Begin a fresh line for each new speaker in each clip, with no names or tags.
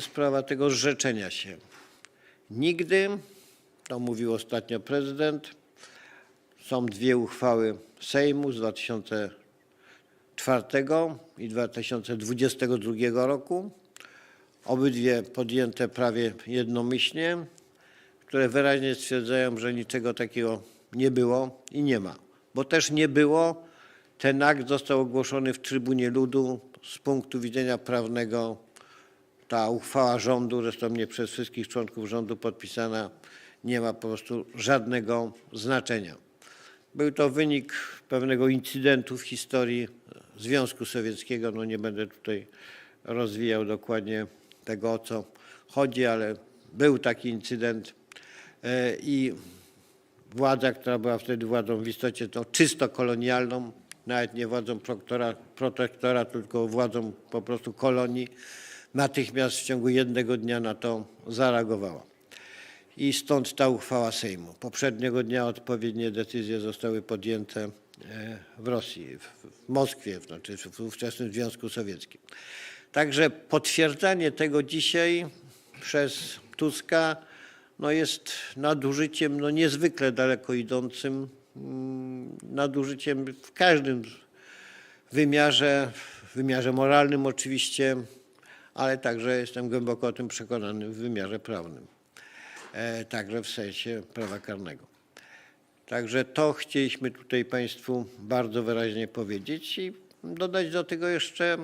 Sprawa tego zrzeczenia się. Nigdy, to mówił ostatnio prezydent, są dwie uchwały Sejmu z 2004 i 2022 roku, obydwie podjęte prawie jednomyślnie, które wyraźnie stwierdzają, że niczego takiego nie było i nie ma. Bo też nie było, ten akt został ogłoszony w Trybunie Ludu z punktu widzenia prawnego ta uchwała rządu, zresztą nie przez wszystkich członków rządu podpisana, nie ma po prostu żadnego znaczenia. Był to wynik pewnego incydentu w historii Związku Sowieckiego. No nie będę tutaj rozwijał dokładnie tego, o co chodzi, ale był taki incydent e, i władza, która była wtedy władzą w istocie to czysto kolonialną, nawet nie władzą protektora, tylko władzą po prostu kolonii, natychmiast w ciągu jednego dnia na to zareagowała. I stąd ta uchwała Sejmu. Poprzedniego dnia odpowiednie decyzje zostały podjęte e, w Rosji, w Moskwie, znaczy w ówczesnym Związku Sowieckim. Także potwierdzanie tego dzisiaj przez Tuska no jest nadużyciem no niezwykle daleko idącym, mm, nadużyciem w każdym wymiarze, w wymiarze moralnym oczywiście, ale także jestem głęboko o tym przekonany w wymiarze prawnym, e, także w sensie prawa karnego. Także to chcieliśmy tutaj Państwu bardzo wyraźnie powiedzieć i dodać do tego jeszcze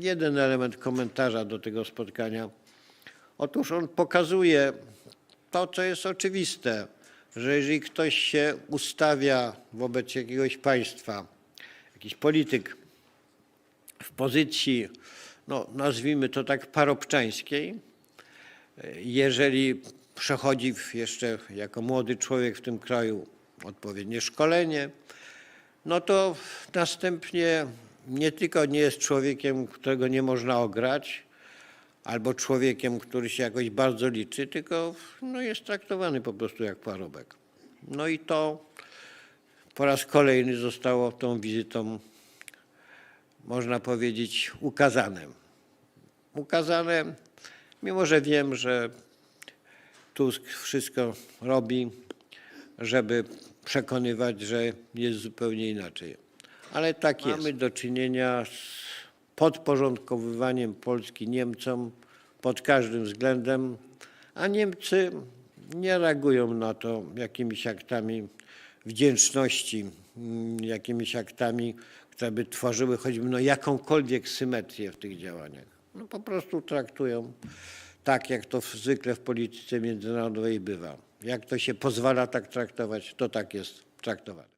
jeden element komentarza do tego spotkania. Otóż on pokazuje to, co jest oczywiste, że jeżeli ktoś się ustawia wobec jakiegoś państwa, jakiś polityk w pozycji, no nazwijmy to tak, parobczańskiej, jeżeli przechodzi jeszcze jako młody człowiek w tym kraju odpowiednie szkolenie, no to następnie nie tylko nie jest człowiekiem, którego nie można ograć, albo człowiekiem, który się jakoś bardzo liczy, tylko no, jest traktowany po prostu jak parobek. No i to po raz kolejny zostało tą wizytą, można powiedzieć, ukazane. Ukazane, mimo że wiem, że Tusk wszystko robi, żeby przekonywać, że jest zupełnie inaczej. Ale tak jest. Mamy do czynienia z podporządkowywaniem Polski Niemcom pod każdym względem, a Niemcy nie reagują na to jakimiś aktami wdzięczności, mm, jakimiś aktami, które by tworzyły choćby no jakąkolwiek symetrię w tych działaniach. No po prostu traktują tak, jak to zwykle w polityce międzynarodowej bywa. Jak to się pozwala tak traktować, to tak jest traktowane.